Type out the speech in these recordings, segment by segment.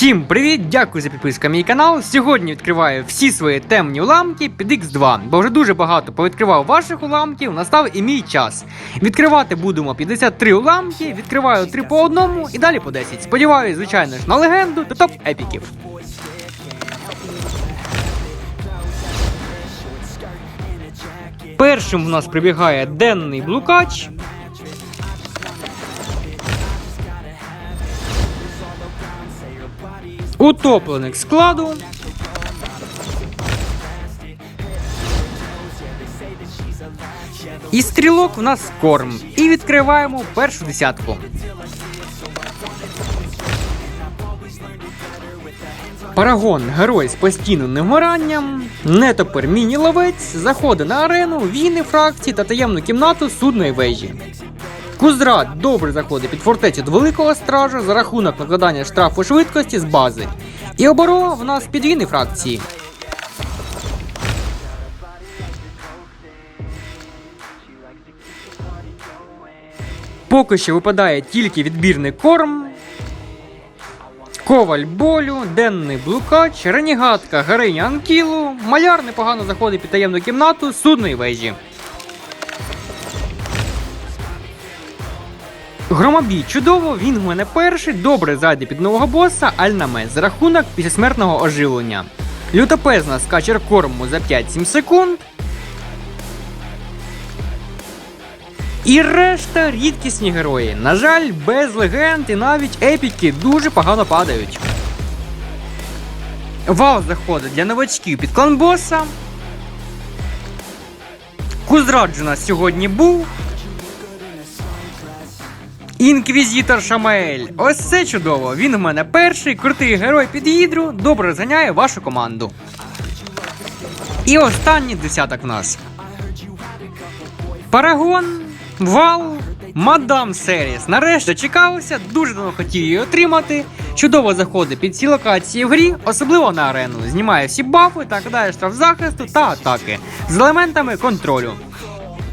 Всім привіт! Дякую за підписку мій канал. Сьогодні відкриваю всі свої темні уламки під X2, бо вже дуже багато повідкривав ваших уламків, настав і мій час. Відкривати будемо 53 уламки, відкриваю 3 по одному і далі по 10. Сподіваюсь, звичайно ж, на легенду та топ епіків. Першим в нас прибігає денний блукач. Утопленик складу. І стрілок в нас корм. І відкриваємо першу десятку. Парагон герой з постійним невмиранням, нетопер міні-ловець, заходить на арену, війни фракції та таємну кімнату судної вежі. Кузрат добре заходить під фортецю до великого стража за рахунок накладання штрафу швидкості з бази. І оборона в нас підвійні фракції. Поки що випадає тільки відбірний корм. Коваль болю, денний блукач, ренігатка Гариня Анкілу, маляр непогано заходить під таємну кімнату судної вежі. Громобій чудово, він в мене перший, добре зайде під нового боса Альнаме за рахунок післязмертного оживлення. Лютопезна скачер корму за 5-7 секунд. І решта рідкісні герої. На жаль, без легенд і навіть епіки дуже погано падають. Вал заходить для новачків під клан боса. Кузрадж у нас сьогодні був. Інквізітор Шамаель. Ось це чудово. Він в мене перший, крутий герой під гідру, добре розганяє вашу команду. І останній десяток в нас. Парагон, Вал, Мадам Серіс. Нарешті чекався, дуже давно хотів її отримати. Чудово заходить під ці локації в грі, особливо на арену. Знімає всі бафи та кидає штраф захисту та атаки з елементами контролю.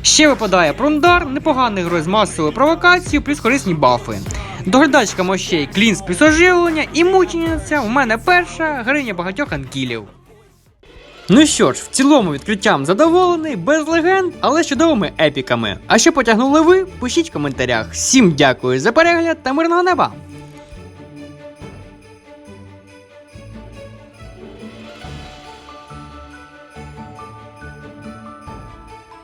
Ще випадає Прундар, непоганий герой з масовою провокацією, плюс корисні бафи. Доглядачка мощей клінс плюс оживлення і мучениця у мене перша гриня багатьох анкілів. Ну що ж, в цілому відкриттям задоволений, без легенд, але з чудовими епіками. А що потягнули ви, пишіть в коментарях. Всім дякую за перегляд та мирного неба!